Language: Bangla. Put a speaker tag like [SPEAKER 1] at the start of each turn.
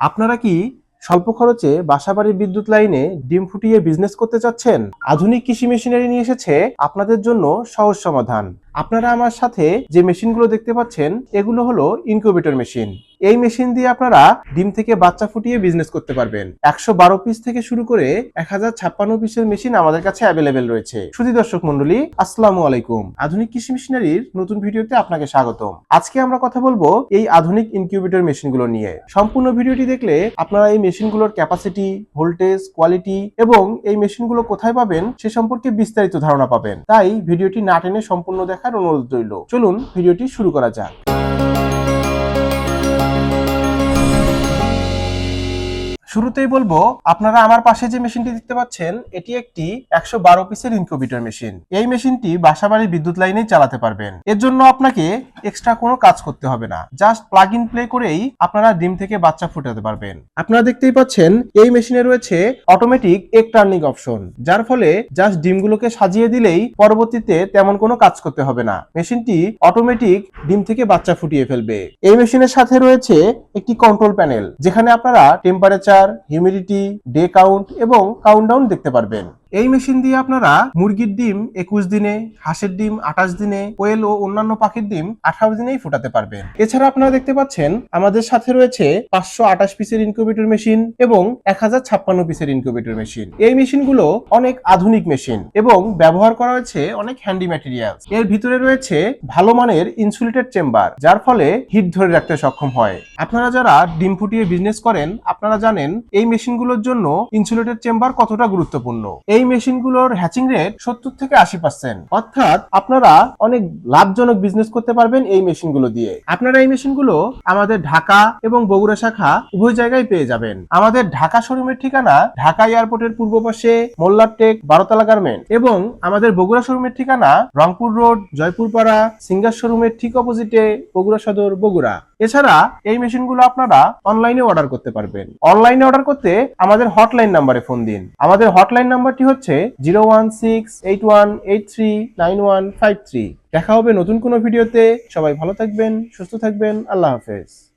[SPEAKER 1] আপনারা কি স্বল্প খরচে বাসাবাড়ির বিদ্যুৎ লাইনে ডিম ফুটিয়ে বিজনেস করতে চাচ্ছেন? আধুনিক কৃষি মেশিনারি নিয়ে এসেছে আপনাদের জন্য সহজ সমাধান। আপনারা আমার সাথে যে মেশিনগুলো দেখতে পাচ্ছেন, এগুলো হলো ইনকিউবেটর মেশিন এই মেশিন দিয়ে আপনারা ডিম থেকে বাচ্চা ফুটিয়ে বিজনেস করতে পারবেন। একশো বারো পিস থেকে শুরু করে এক হাজার ছাপ্পান্ন পিসের মেশিন আমাদের কাছে অ্যাভেলেবেল রয়েছে। শুধু দর্শক মন্ডলী আসসালামু আলাইকুম। আধুনিক কৃষি মেশিনারির নতুন ভিডিওতে আপনাকে স্বাগতম। আজকে আমরা কথা বলব এই আধুনিক ইনকিউবেটর মেশিনগুলো নিয়ে। সম্পূর্ণ ভিডিওটি দেখলে আপনারা এই মেশিনগুলোর ক্যাপাসিটি ভোল্টেজ কোয়ালিটি এবং এই মেশিনগুলো কোথায় পাবেন সে সম্পর্কে বিস্তারিত ধারণা পাবেন। তাই ভিডিওটি না টেনে সম্পূর্ণ দেখার অনুরোধ রইল। চলুন ভিডিওটি শুরু করা যাক। শুরুতেই বলব, আপনারা আমার পাশে যে মেশিনটি দেখতে পাচ্ছেন, এটি একটি একশো বারো পিসের ইনকিউবেটর মেশিন। এই মেশিনটি বাসাবাড়ির বিদ্যুৎ লাইনেই চালাতে পারবেন। এর জন্য আপনাকে এক্সট্রা কোনো কাজ করতে হবে না। জাস্ট প্লাগ ইন প্লে করেই আপনারা ডিম থেকে বাচ্চা ফুটাতে পারবেন। আপনারা দেখতেই পাচ্ছেন, এই মেশিনে রয়েছে অটোমেটিক এক টার্নিং অপশন, যার ফলে জাস্ট ডিমগুলোকে সাজিয়ে দিলেই পরবর্তীতে তেমন কোনো কাজ করতে হবে না। মেশিনটি অটোমেটিক ডিম থেকে বাচ্চা ফুটিয়ে ফেলবে। এই মেশিনের সাথে রয়েছে একটি কন্ট্রোল প্যানেল, যেখানে আপনারা টেম্পারেচার হিউমিডিটি ডে কাউন্ট এবং কাউন্টডাউন দেখতে পারবেন। এই মেশিন দিয়ে আপনারা মুরগির ডিম, একুশ দিনে, হাঁসের ডিম, আঠাশ দিনে, কোয়েল ও অন্যান্য পাখির ডিম আঠারো দিনেই ফোটাতে পারবেন। এছাড়া আপনারা দেখতে পাচ্ছেন, আমাদের সাথে রয়েছে পাঁচশো আঠাশ পিসের ইনকিউবেটর মেশিন এবং এক হাজার ছাপ্পান্ন পিসের ইনকিউবেটর মেশিন এই মেশিনগুলো অনেক আধুনিক মেশিন এবং ব্যবহার করা হয়েছে অনেক হ্যান্ডি ম্যাটেরিয়াল এর ভিতরে রয়েছে ভালো মানের ইনসুলেটেড চেম্বার যার ফলে হিট ধরে রাখতে সক্ষম হয়। আপনারা যারা ডিম ফুটিয়ে বিজনেস করেন, আপনারা জানেন এই মেশিনগুলোর জন্য ইনসুলেটেড চেম্বার কতটা গুরুত্বপূর্ণ। এই মেশিনগুলোর হ্যাচিং রেট সত্তর থেকে আশি পার্সেন্ট অর্থাৎ আপনারা অনেক লাভজনক বিজনেস করতে পারবেন এই মেশিনগুলো দিয়ে। আপনারা এই মেশিনগুলো আমাদের ঢাকা এবং বগুড়া শাখা উভয় জায়গায় পেয়ে যাবেন। আমাদের ঢাকা শোরুমের ঠিকানা ঢাকা এয়ারপোর্টের পূর্ব পাশে মোল্লারটেক বারোতলা গার্মেন্ট এবং আমাদের বগুড়া শোরুমের ঠিকানা রংপুর রোড, জয়পুরপাড়া, সিঙ্গার শোরুমের ঠিক অপোজিটে বগুড়া সদর, বগুড়া। এছাড়া এই মেশিনগুলো আপনারা অনলাইনে অর্ডার করতে পারবেন। অনলাইনে অর্ডার করতে আমাদের হটলাইন নাম্বারে ফোন দিন। আমাদের হটলাইন নাম্বারটি হচ্ছে zero one six eight one eight three nine one five three দেখা হবে নতুন কোনো ভিডিওতে সবাই ভালো থাকবেন, সুস্থ থাকবেন। আল্লাহ হাফেজ।